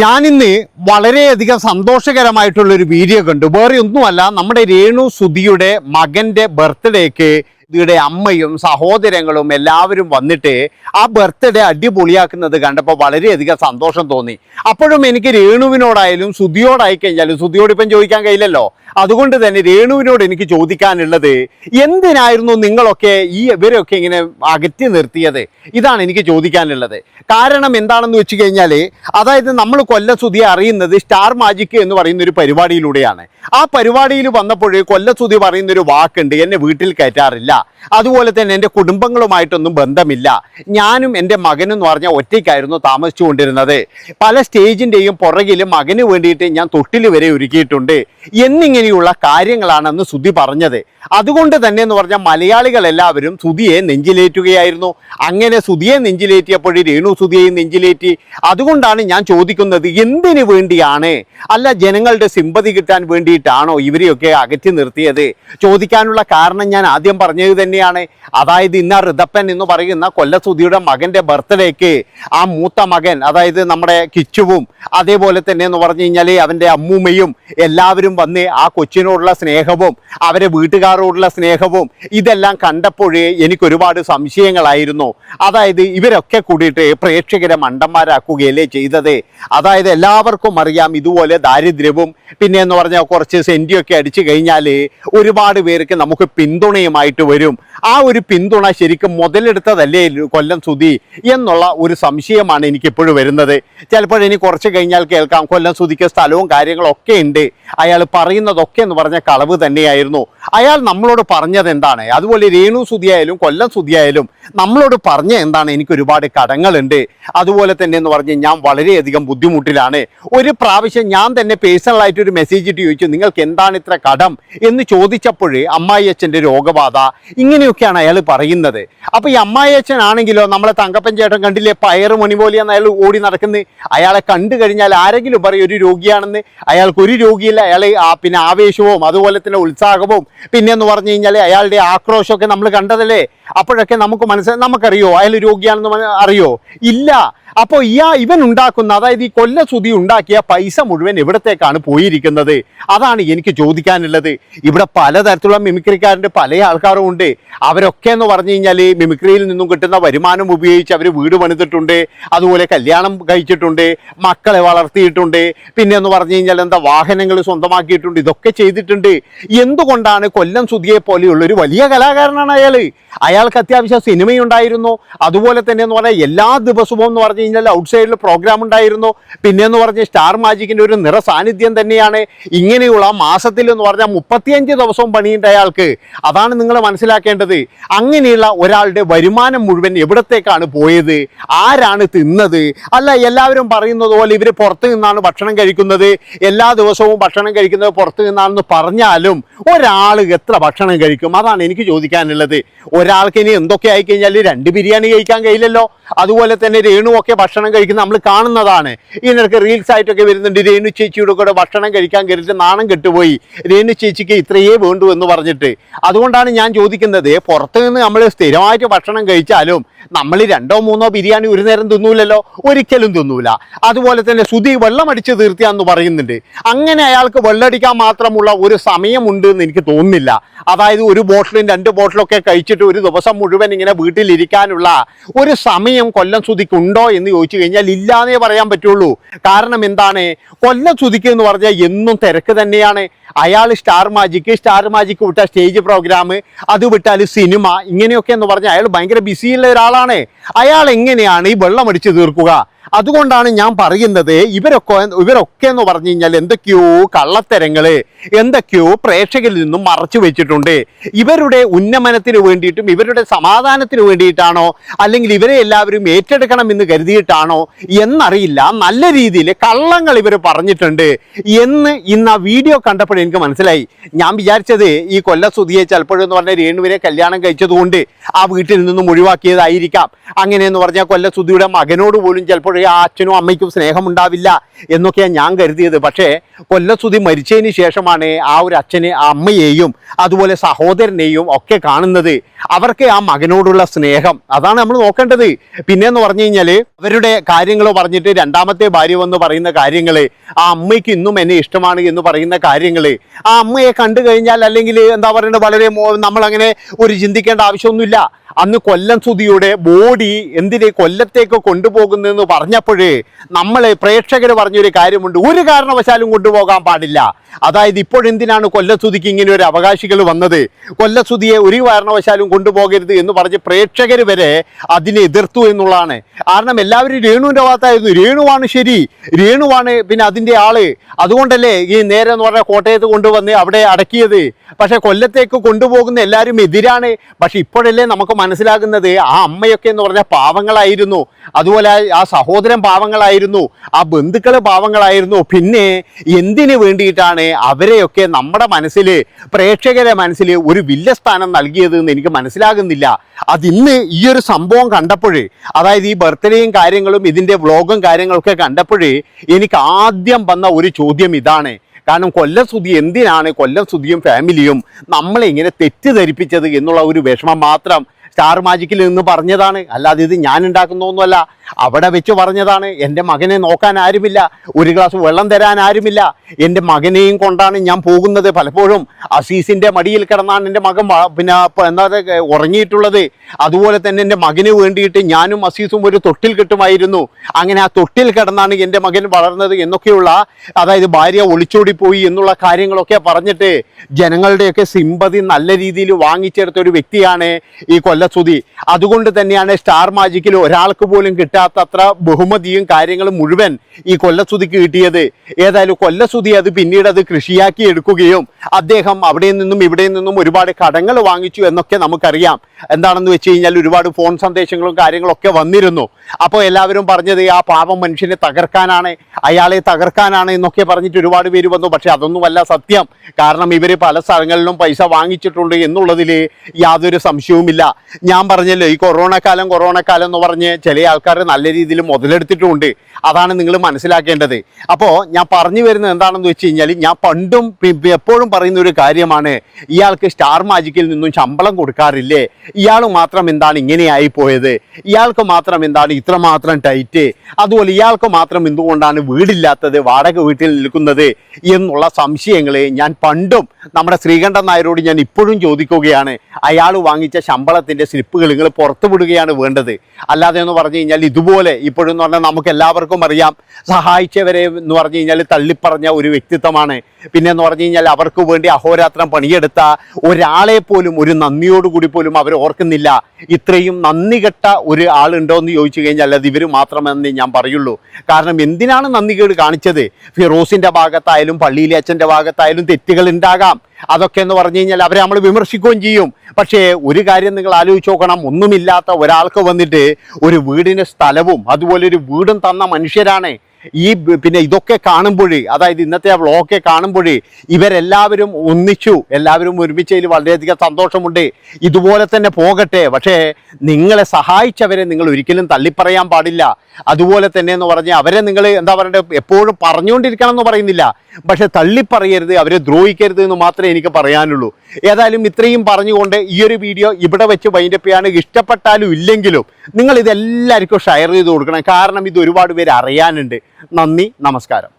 ഞാനിന്ന് വളരെയധികം സന്തോഷകരമായിട്ടുള്ളൊരു വീഡിയോ കണ്ടു. വേറെ ഒന്നുമല്ല നമ്മുടെ രേണു സുധിയുടെ മകന്റെ ബർത്ത്ഡേക്ക് ഇതിയുടെ അമ്മയും സഹോദരങ്ങളും എല്ലാവരും വന്നിട്ട് ആ ബർത്ത്ഡേ അടിപൊളിയാക്കുന്നത് കണ്ടപ്പോൾ വളരെയധികം സന്തോഷം തോന്നി. അപ്പോഴും എനിക്ക് രേണുവിനോടായാലും സുധിയോടായി കഴിഞ്ഞാലും സുധിയോട് ഇപ്പം ചോദിക്കാൻ കഴിയില്ലല്ലോ. അതുകൊണ്ട് തന്നെ രേണുവിനോട് എനിക്ക് ചോദിക്കാനുള്ളത് എന്തിനായിരുന്നു നിങ്ങളൊക്കെ ഈ ഇവരെയൊക്കെ ഇങ്ങനെ അകറ്റി നിർത്തിയത്? ഇതാണ് എനിക്ക് ചോദിക്കാനുള്ളത്. കാരണം എന്താണെന്ന് വെച്ച് കഴിഞ്ഞാൽ അതായത് നമ്മൾ കൊല്ലസുതി അറിയുന്നത് സ്റ്റാർ മാജിക് എന്ന് പറയുന്ന ഒരു പരിപാടിയിലൂടെയാണ്. ആ പരിപാടിയിൽ വന്നപ്പോൾ കൊല്ലസുതി പറയുന്ന ഒരു വാക്കുണ്ട് എന്നെ വീട്ടിൽ കയറ്റാറില്ല. അതുപോലെ തന്നെ എന്റെ കുടുംബങ്ങളുമായിട്ടൊന്നും ബന്ധമില്ല. ഞാനും എന്റെ മകനും എന്ന് പറഞ്ഞാൽ ഒറ്റയ്ക്കായിരുന്നു താമസിച്ചുകൊണ്ടിരുന്നത്. പല സ്റ്റേജിന്റെയും പുറകിൽ മകന് വേണ്ടിയിട്ട് ഞാൻ തൊട്ടിൽ വരെ ഒരുക്കിയിട്ടുണ്ട്. എന്നിങ്ങനെയുള്ള കാര്യങ്ങളാണ് അന്ന് സുധി പറഞ്ഞത്. അതുകൊണ്ട് തന്നെ എന്ന് പറഞ്ഞാൽ മലയാളികൾ എല്ലാവരും സുധിയെ നെഞ്ചിലേറ്റുകയായിരുന്നു. അങ്ങനെ സുധിയെ നെഞ്ചിലേറ്റിയപ്പോൾ രേണു സുധിയെയും നെഞ്ചിലേറ്റി. അതുകൊണ്ടാണ് ഞാൻ ചോദിക്കുന്നത് എന്തിനു വേണ്ടിയാണ്? അല്ല ജനങ്ങളുടെ സിമ്പതി കിട്ടാൻ വേണ്ടിയിട്ടാണോ ഇവരെയൊക്കെ അകറ്റി നിർത്തിയത്? ചോദിക്കാനുള്ള കാരണം ഞാൻ ആദ്യം പറഞ്ഞത് തന്നെയാണ്. അതായത് ഇന്ന ഋതപ്പൻ എന്ന് പറയുന്ന കൊല്ലസുധിയുടെ മകന്റെ ബർത്ത്ഡേക്ക് ആ മൂത്ത മകൻ അതായത് നമ്മുടെ കിച്ചുവും അതേപോലെ തന്നെ എന്ന് പറഞ്ഞു കഴിഞ്ഞാൽ അവന്റെ അമ്മൂമ്മയും എല്ലാവരും വന്ന് ആ കൊച്ചിനോടുള്ള സ്നേഹവും അവരെ വീട്ടുകാരോടുള്ള സ്നേഹവും ഇതെല്ലാം കണ്ടപ്പോഴേ എനിക്കൊരുപാട് സംശയങ്ങളായിരുന്നു. അതായത് ഇവരൊക്കെ കൂടിയിട്ട് പ്രേക്ഷകരെ മണ്ടന്മാരാക്കുകയല്ലേ ചെയ്തത്? അതായത് എല്ലാവർക്കും അറിയാം ഇതുപോലെ ദാരിദ്ര്യവും പിന്നെ എന്ന് പറഞ്ഞാൽ കുറച്ച് സെന്റിയൊക്കെ അടിച്ചു കഴിഞ്ഞാൽ ഒരുപാട് പേർക്ക് നമുക്ക് പിന്തുണയുമായിട്ട് വരും. ആ ഒരു പിന്തുണ ശരിക്കും മുതലെടുത്തതല്ലേ കൊല്ലം സുധി എന്നുള്ള ഒരു സംശയമാണ് എനിക്കിപ്പോഴും വരുന്നത്. ചിലപ്പോൾ ഇനി കുറച്ച് കഴിഞ്ഞാൽ കേൾക്കാം. കൊല്ലം സുധിക്ക് സ്ഥലവും കാര്യങ്ങളൊക്കെ ഉണ്ട്. അയാൾ പറയുന്നതൊക്കെ എന്ന് പറഞ്ഞ കളവ് തന്നെയായിരുന്നു. അയാൾ നമ്മളോട് പറഞ്ഞത് എന്താണ്? അതുപോലെ രേണു സുധിയായാലും കൊല്ലം സുധിയായാലും നമ്മളോട് പറഞ്ഞ എന്താണ്? എനിക്ക് ഒരുപാട് കടങ്ങളുണ്ട്. അതുപോലെ തന്നെ എന്ന് പറഞ്ഞ് ഞാൻ വളരെയധികം ബുദ്ധിമുട്ടിലാണ്. ഒരു പ്രാവശ്യം ഞാൻ തന്നെ പേഴ്സണലായിട്ട് ഒരു മെസ്സേജ് ഇട്ട് ചോദിച്ചു നിങ്ങൾക്ക് എന്താണ് ഇത്ര കടം? എന്ന് ചോദിച്ചപ്പോൾ അമ്മായി അച്ഛന്റെ രോഗബാധ. ഇങ്ങനെയൊക്കെയാണ് അയാൾ പറയുന്നത്. അപ്പോൾ ഈ അമ്മായി അച്ഛൻ ആണെങ്കിലോ നമ്മളെ തങ്കപ്പൻ ചേട്ടൻ കണ്ടില്ലേ പയറ് മണി അയാൾ ഓടി നടക്കുന്നത്. അയാളെ കണ്ടു കഴിഞ്ഞാൽ ആരെങ്കിലും പറയും ഒരു രോഗിയാണെന്ന്. അയാൾക്ക് ഒരു രോഗിയില്ല അയാൾ പിന്നെ ആവേശവും അതുപോലെ തന്നെ ഉത്സാഹവും. പിന്നെ എന്ന് പറഞ്ഞു കഴിഞ്ഞാൽ അയാളുടെ ആക്രോശമൊക്കെ നമ്മൾ കണ്ടതല്ലേ? അപ്പോഴൊക്കെ നമുക്ക് മനസ്സിലായി നമുക്കറിയോ? അയാൾ രോഗിയാണെന്ന് അറിയോ? ഇല്ല. അപ്പോൾ ഇയാ ഇവൻ ഉണ്ടാക്കുന്ന അതായത് ഈ കൊല്ല കൊല്ലസുതി ഉണ്ടാക്കിയ പൈസ മുഴുവൻ എവിടത്തേക്കാണ് പോയിരിക്കുന്നത്? അതാണ് എനിക്ക് ചോദിക്കാനുള്ളത്. ഇവിടെ പലതരത്തിലുള്ള മിമിക്രിക്കാരുണ്ട് പല ആൾക്കാരും ഉണ്ട്. അവരൊക്കെ എന്ന് പറഞ്ഞു കഴിഞ്ഞാൽ മിമിക്രിയിൽ നിന്നും കിട്ടുന്ന വരുമാനം ഉപയോഗിച്ച് അവർ വീട് പണിതിട്ടുണ്ട്. അതുപോലെ കല്യാണം കഴിച്ചിട്ടുണ്ട്. മക്കളെ വളർത്തിയിട്ടുണ്ട്. പിന്നെ എന്ന് പറഞ്ഞു കഴിഞ്ഞാൽ എന്താ വാഹനങ്ങൾ സ്വന്തമാക്കിയിട്ടുണ്ട്. ഇതൊക്കെ ചെയ്തിട്ടുണ്ട്. എന്തുകൊണ്ടാണ് കൊല്ലം സുതിയെ പോലെയുള്ള ഒരു വലിയ കലാകാരനാണ് അയാൾ അയാൾക്ക് അത്യാവശ്യം സിനിമയുണ്ടായിരുന്നു. അതുപോലെ തന്നെ എന്ന് പറഞ്ഞാൽ എല്ലാ ദിവസവും എന്ന് പറഞ്ഞു കഴിഞ്ഞാൽ ഔട്ട് സൈഡിൽ പ്രോഗ്രാം ഉണ്ടായിരുന്നു. പിന്നെ എന്ന് പറഞ്ഞ് സ്റ്റാർ മാജിക്കിന്റെ ഒരു നിറ സാന്നിധ്യം തന്നെയാണ്. ഇങ്ങനെയുള്ള മാസത്തിൽ എന്ന് പറഞ്ഞാൽ മുപ്പത്തിയഞ്ച് ദിവസവും പണിയുണ്ട് അയാൾക്ക്. അതാണ് നിങ്ങൾ മനസ്സിലാക്കേണ്ടത്. അങ്ങനെയുള്ള ഒരാളുടെ വരുമാനം മുഴുവൻ എവിടത്തേക്കാണ് പോയത്? ആരാണ് തിന്നത്? അല്ല എല്ലാവരും പറയുന്നത് പോലെ ഇവർ പുറത്ത് നിന്നാണ് ഭക്ഷണം കഴിക്കുന്നത്. എല്ലാ ദിവസവും ഭക്ഷണം കഴിക്കുന്നത് പുറത്ത് നിന്നാണെന്ന് പറഞ്ഞാലും ഒരാൾ എത്ര ഭക്ഷണം കഴിക്കും? അതാണ് എനിക്ക് ചോദിക്കാനുള്ളത്. ഒരാൾക്ക് ഇനി എന്തൊക്കെ ആയി കഴിഞ്ഞാൽ രണ്ട് ബിരിയാണി കഴിക്കാൻ കഴിയില്ലല്ലോ. അതുപോലെ തന്നെ രേണു ഒക്കെ ഭക്ഷണം കഴിക്കുന്ന നമ്മൾ കാണുന്നതാണ്. ഇതിനൊക്കെ റീൽസ് ആയിട്ടൊക്കെ വരുന്നുണ്ട്. രേണു ചേച്ചിയുടെ കൂടെ ഭക്ഷണം കഴിക്കാൻ കയറിയിട്ട് നാണം കെട്ടുപോയി. രേണു ചേച്ചിക്ക് ഇത്രയേ വേണ്ടു എന്ന് പറഞ്ഞിട്ട്. അതുകൊണ്ടാണ് ഞാൻ ചോദിക്കുന്നത് പുറത്ത് നിന്ന് നമ്മൾ സ്ഥിരമായിട്ട് ഭക്ഷണം കഴിച്ചാലും നമ്മൾ രണ്ടോ മൂന്നോ ബിരിയാണി ഒരു നേരം തിന്നൂലല്ലോ? ഒരിക്കലും തിന്നൂല. അതുപോലെ തന്നെ സുധി വെള്ളമടിച്ച് തീർത്തിയാന്ന് പറയുന്നുണ്ട്. അങ്ങനെ അയാൾക്ക് വെള്ളടിക്കാൻ മാത്രമുള്ള ഒരു സമയമുണ്ട് എന്ന് എനിക്ക് തോന്നുന്നില്ല. അതായത് ഒരു ബോട്ടിലും രണ്ട് ബോട്ടിലൊക്കെ കഴിച്ചിട്ട് ഒരു ദിവസം മുഴുവൻ ഇങ്ങനെ വീട്ടിലിരിക്കാനുള്ള ഒരു സമയം കൊല്ലം സുതിക്ക് ഉണ്ടോ എന്ന് ചോദിച്ചു കഴിഞ്ഞാൽ ഇല്ലാന്നേ പറയാൻ പറ്റുള്ളൂ. കാരണം എന്താണ്? കൊല്ലം സുതിക്ക് എന്ന് പറഞ്ഞാൽ എന്നും തിരക്ക് തന്നെയാണ്. അയാൾ സ്റ്റാർ മാജിക്ക് സ്റ്റാർ മാജിക്ക് വിട്ട സ്റ്റേജ് പ്രോഗ്രാം അത് വിട്ടാൽ സിനിമ ഇങ്ങനെയൊക്കെ എന്ന് പറഞ്ഞാൽ അയാൾ ഭയങ്കര ബിസിയുള്ള ഒരാളാണ്. അയാൾ എങ്ങനെയാണ് ഈ വെള്ളം അടിച്ചു തീർക്കുക? അതുകൊണ്ടാണ് ഞാൻ പറയുന്നത് ഇവരൊക്കെ ഇവരൊക്കെ എന്ന് പറഞ്ഞു കഴിഞ്ഞാൽ എന്തൊക്കെയോ കള്ളത്തരങ്ങൾ എന്തൊക്കെയോ പ്രേക്ഷകരിൽ നിന്നും മറച്ചു വെച്ചിട്ടുണ്ട്. ഇവരുടെ ഉന്നമനത്തിന് വേണ്ടിയിട്ടും ഇവരുടെ സമാധാനത്തിന് വേണ്ടിയിട്ടാണോ അല്ലെങ്കിൽ ഇവരെ എല്ലാവരും ഏറ്റെടുക്കണം എന്ന് കരുതിയിട്ടാണോ എന്നറിയില്ല. നല്ല രീതിയിൽ കള്ളങ്ങൾ ഇവർ പറഞ്ഞിട്ടുണ്ട് എന്ന് ഇന്ന് ആ വീഡിയോ കണ്ടപ്പോൾ എനിക്ക് മനസ്സിലായി. ഞാൻ വിചാരിച്ചത് ഈ കൊല്ല കൊല്ലസുതിയെ ചിലപ്പോഴെന്ന് പറഞ്ഞ രേണുവിനെ കല്യാണം കഴിച്ചതുകൊണ്ട് ആ വീട്ടിൽ നിന്നും ഒഴിവാക്കിയതായിരിക്കാം. അങ്ങനെയെന്ന് പറഞ്ഞാൽ കൊല്ലസുതിയുടെ മകനോട് പോലും ചിലപ്പോൾ ആ അച്ഛനും അമ്മയ്ക്കും സ്നേഹമുണ്ടാവില്ല എന്നൊക്കെയാണ് ഞാൻ കരുതിയത്. പക്ഷേ കൊല്ലസുതി മരിച്ചതിന് ശേഷമാണ് ആ ഒരു അച്ഛനെ ആ അമ്മയെയും അതുപോലെ സഹോദരനെയും ഒക്കെ കാണുന്നത്. അവർക്ക് ആ മകനോടുള്ള സ്നേഹം. അതാണ് നമ്മൾ നോക്കേണ്ടത്. പിന്നെന്ന് പറഞ്ഞു കഴിഞ്ഞാൽ അവരുടെ കാര്യങ്ങൾ പറഞ്ഞിട്ട് രണ്ടാമത്തെ ഭാര്യ വന്ന് പറയുന്ന കാര്യങ്ങൾ ആ അമ്മയ്ക്ക് ഇന്നും എന്നെ ഇഷ്ടമാണ് എന്ന് പറയുന്ന കാര്യങ്ങൾ ആ അമ്മയെ കണ്ടു കഴിഞ്ഞാൽ അല്ലെങ്കിൽ എന്താ പറയുന്നത് വളരെ നമ്മളങ്ങനെ ഒരു ചിന്തിക്കേണ്ട ആവശ്യമൊന്നുമില്ല. അന്ന് കൊല്ലം സുധിയുടെ ബോഡി എന്തിനെ കൊല്ലത്തേക്ക് കൊണ്ടുപോകുന്നതെന്ന് പറഞ്ഞപ്പോഴേ നമ്മൾ പ്രേക്ഷകർ പറഞ്ഞൊരു കാര്യമുണ്ട്. ഒരു കാരണവശാലും കൊണ്ടുപോകാൻ പാടില്ല. അതായത് ഇപ്പോഴെന്തിനാണ് കൊല്ലസുതിക്ക് ഇങ്ങനെ ഒരു അവകാശികൾ വന്നത്? കൊല്ലസുതിയെ ഒരു കാരണവശാലും കൊണ്ടുപോകരുത് എന്ന് പറഞ്ഞ് പ്രേക്ഷകർ വരെ അതിനെ എതിർത്തു എന്നുള്ളതാണ്. കാരണം എല്ലാവരും രേണുവിന്റെ ഭാഗത്തായിരുന്നു. രേണുവാണ് ശരി. രേണുവാണ് പിന്നെ അതിന്റെ ആൾ. അതുകൊണ്ടല്ലേ ഈ നേരെ എന്ന് പറഞ്ഞാൽ കോട്ടയത്ത് കൊണ്ടുവന്ന് അവിടെ അടക്കിയത്. പക്ഷേ കൊല്ലത്തേക്ക് കൊണ്ടുപോകുന്ന എല്ലാവരും എതിരാണ്. പക്ഷെ ഇപ്പോഴല്ലേ നമുക്ക് മനസ്സിലാകുന്നത് ആ അമ്മയൊക്കെ എന്ന് പറഞ്ഞാൽ പാവങ്ങളായിരുന്നു. അതുപോലെ ആ- സഹോദരൻ പാവങ്ങളായിരുന്നു. ആ ബന്ധുക്കൾ പാവങ്ങളായിരുന്നു. പിന്നെ എന്തിനു വേണ്ടിയിട്ടാണ് അവരെയൊക്കെ നമ്മുടെ മനസ്സിൽ പ്രേക്ഷകരെ മനസ്സിൽ ഒരു വില്ല സ്ഥാനം നൽകിയത് എന്ന് എനിക്ക് മനസ്സിലാകുന്നില്ല. അതിന്ന് ഈ ഒരു സംഭവം കണ്ടപ്പോഴേ അതായത് ഈ ബർത്ത്ഡേയും കാര്യങ്ങളും ഇതിന്റെ വ്ളോഗും കാര്യങ്ങളൊക്കെ കണ്ടപ്പോഴേ എനിക്ക് ആദ്യം വന്ന ഒരു ചോദ്യം ഇതാണ്. കാരണം കൊല്ലം സുതി എന്തിനാണ് കൊല്ലം സുതിയും ഫാമിലിയും നമ്മളെ ഇങ്ങനെ തെറ്റിദ്ധരിപ്പിച്ചത് എന്നുള്ള ഒരു വിഷമം മാത്രം സ്റ്റാർ മാജിക്കിൽ നിന്ന് പറഞ്ഞതാണ്. അല്ലാതെ ഇത് ഞാൻ ഉണ്ടാക്കുന്നൊന്നുമല്ല അവിടെ വെച്ച് പറഞ്ഞതാണ്. എന്റെ മകനെ നോക്കാൻ ആരുമില്ല. ഒരു ഗ്ലാസ് വെള്ളം തരാൻ ആരുമില്ല. എന്റെ മകനെയും കൊണ്ടാണ് ഞാൻ പോകുന്നത്. പലപ്പോഴും അസീസിന്റെ മടിയിൽ കിടന്നാണ് എന്റെ മകൻ പിന്നെ എന്താ ഉറങ്ങിയിട്ടുള്ളത്. അതുപോലെ തന്നെ എന്റെ മകന് വേണ്ടിയിട്ട് ഞാനും അസീസും ഒരു തൊട്ടിൽ കിട്ടുമായിരുന്നു. അങ്ങനെ ആ തൊട്ടിൽ കിടന്നാണ് എന്റെ മകൻ വളർന്നത് എന്നൊക്കെയുള്ള അതായത് ഭാര്യ ഒളിച്ചോടിപ്പോയി എന്നുള്ള കാര്യങ്ങളൊക്കെ പറഞ്ഞിട്ട് ജനങ്ങളുടെയൊക്കെ സിമ്പതി നല്ല രീതിയിൽ വാങ്ങിച്ചെടുത്ത ഒരു വ്യക്തിയാണ് ഈ കൊല്ലസുതി അതുകൊണ്ട് തന്നെയാണ് സ്റ്റാർ മാജിക്കിൽ ഒരാൾക്ക് പോലും കിട്ടാത്തത്ര ബഹുമതിയും കാര്യങ്ങളും മുഴുവൻ ഈ കൊല്ലസ്തുതിക്ക് കിട്ടിയത്. ഏതായാലും കൊല്ലസ്തുതി അത് പിന്നീട് അത് കൃഷിയാക്കി എടുക്കുകയും അദ്ദേഹം അവിടെ നിന്നും ഇവിടെ നിന്നും ഒരുപാട് കടങ്ങൾ വാങ്ങിച്ചു എന്നൊക്കെ നമുക്കറിയാം. എന്താണെന്ന് വെച്ച് കഴിഞ്ഞാൽ ഒരുപാട് ഫോൺ സന്ദേശങ്ങളും കാര്യങ്ങളൊക്കെ വന്നിരുന്നു. അപ്പോൾ എല്ലാവരും പറഞ്ഞത് ആ പാവം മനുഷ്യനെ തകർക്കാനാണ് അയാളെ തകർക്കാനാണ് എന്നൊക്കെ പറഞ്ഞിട്ട് ഒരുപാട് പേര് വന്നു. പക്ഷെ അതൊന്നുമല്ല സത്യം. കാരണം ഇവർ പല സ്ഥലങ്ങളിലും പൈസ വാങ്ങിച്ചിട്ടുണ്ട് എന്നുള്ളതിൽ യാതൊരു സംശയവുമില്ല. ഞാൻ പറഞ്ഞല്ലോ ഈ കൊറോണ കാലം കൊറോണ കാലം എന്ന് പറഞ്ഞ് ചില ആൾക്കാർ നല്ല രീതിയിൽ മുതലെടുത്തിട്ടുമുണ്ട് അതാണ് നിങ്ങൾ മനസ്സിലാക്കേണ്ടത്. അപ്പോൾ ഞാൻ പറഞ്ഞു വരുന്നത് എന്താണെന്ന് വെച്ച് കഴിഞ്ഞാൽ ഞാൻ പണ്ടും എപ്പോഴും പറയുന്ന ഒരു കാര്യമാണ് ഇയാൾക്ക് സ്റ്റാർ മാജിക്കിൽ നിന്നും ശമ്പളം കൊടുക്കാറില്ലേ? ഇയാൾ മാത്രം എന്താണ് ഇങ്ങനെയായി പോയത്? ഇയാൾക്ക് മാത്രം എന്താണ് ഇത്രമാത്രം ടൈറ്റ് അതുപോലെ ഇയാൾക്ക് മാത്രം എന്തുകൊണ്ടാണ് വീടില്ലാത്തത് വാടക വീട്ടിൽ നിൽക്കുന്നത് എന്നുള്ള സംശയങ്ങൾ ഞാൻ പണ്ടും നമ്മുടെ ശ്രീകണ്ഠൻ നായരോട് ഞാൻ ഇപ്പോഴും ചോദിക്കുകയാണ്. അയാൾ വാങ്ങിച്ച ശമ്പളത്തിന്റെ സ്ലിപ്പുകൾ നിങ്ങൾ പുറത്തു വിടുകയാണ് വേണ്ടത്. അല്ലാതെ എന്ന് പറഞ്ഞു കഴിഞ്ഞാൽ ഇതുപോലെ ഇപ്പോഴെന്ന് പറഞ്ഞാൽ നമുക്ക് എല്ലാവർക്കും അറിയാം. സഹായിച്ചവരെ എന്ന് പറഞ്ഞു കഴിഞ്ഞാൽ തള്ളിപ്പറഞ്ഞ ഒരു വ്യക്തിത്വമാണ്. പിന്നെ എന്ന് പറഞ്ഞു കഴിഞ്ഞാൽ അവർക്ക് വേണ്ടി അഹോരാത്രം പണിയെടുത്ത ഒരാളെ പോലും ഒരു നന്ദിയോടുകൂടി പോലും അവർ ഓർക്കുന്നില്ല. ഇത്രയും നന്ദി കെട്ട ഒരു ആളുണ്ടോ എന്ന് ചോദിച്ചു കഴിഞ്ഞാൽ അത് ഇവർ മാത്രമെന്ന് ഞാൻ പറയുള്ളൂ. കാരണം എന്തിനാണ് നന്ദികേട് കാണിച്ചത്? ഫിറോസിന്റെ ഭാഗത്തായാലും പള്ളിയിലെ അച്ഛന്റെ ഭാഗത്തായാലും തെറ്റുകൾ ഉണ്ടാകാം. അതൊക്കെ എന്ന് പറഞ്ഞു കഴിഞ്ഞാൽ അവരെ നമ്മൾ വിമർശിക്കുകയും ചെയ്യും. പക്ഷേ ഒരു കാര്യം നിങ്ങൾ ആലോചിച്ച് നോക്കണം. ഒന്നുമില്ലാത്ത ഒരാൾക്ക് വന്നിട്ട് ഒരു വീടിന് സ്ഥലവും അതുപോലെ ഒരു വീടും തന്ന മനുഷ്യരാണ്. ഈ പിന്നെ ഇതൊക്കെ കാണുമ്പോഴേ അതായത് ഇന്നത്തെ ആ വ്ളോഗൊക്കെ കാണുമ്പോഴേ ഇവരെല്ലാവരും ഒന്നിച്ചു എല്ലാവരും ഒരുമിച്ചതിൽ വളരെയധികം സന്തോഷമുണ്ട്. ഇതുപോലെ തന്നെ പോകട്ടെ. പക്ഷേ നിങ്ങളെ സഹായിച്ചവരെ നിങ്ങൾ ഒരിക്കലും തള്ളിപ്പറയാൻ പാടില്ല. അതുപോലെ തന്നെ എന്ന് പറഞ്ഞാൽ അവരെ നിങ്ങൾ എന്താ പറയുക എപ്പോഴും പറഞ്ഞുകൊണ്ടിരിക്കണം എന്ന് പറയുന്നില്ല. പക്ഷെ തള്ളിപ്പറയരുത് അവരെ ദ്രോഹിക്കരുത് എന്ന് മാത്രമേ എനിക്ക് പറയാനുള്ളൂ. ഏതായാലും ഇത്രയും പറഞ്ഞുകൊണ്ട് ഈ ഒരു വീഡിയോ ഇവിടെ വെച്ച് വൈൻഡപ്പ് ചെയ്യാണ് ഇഷ്ടപ്പെട്ടാലും ഇല്ലെങ്കിലും നിങ്ങൾ ഇതെല്ലാവർക്കും ഷെയർ ചെയ്ത് കൊടുക്കണം. കാരണം ഇത് ഒരുപാട് പേര് അറിയാനുണ്ട്. നന്ദി നമസ്കാരം.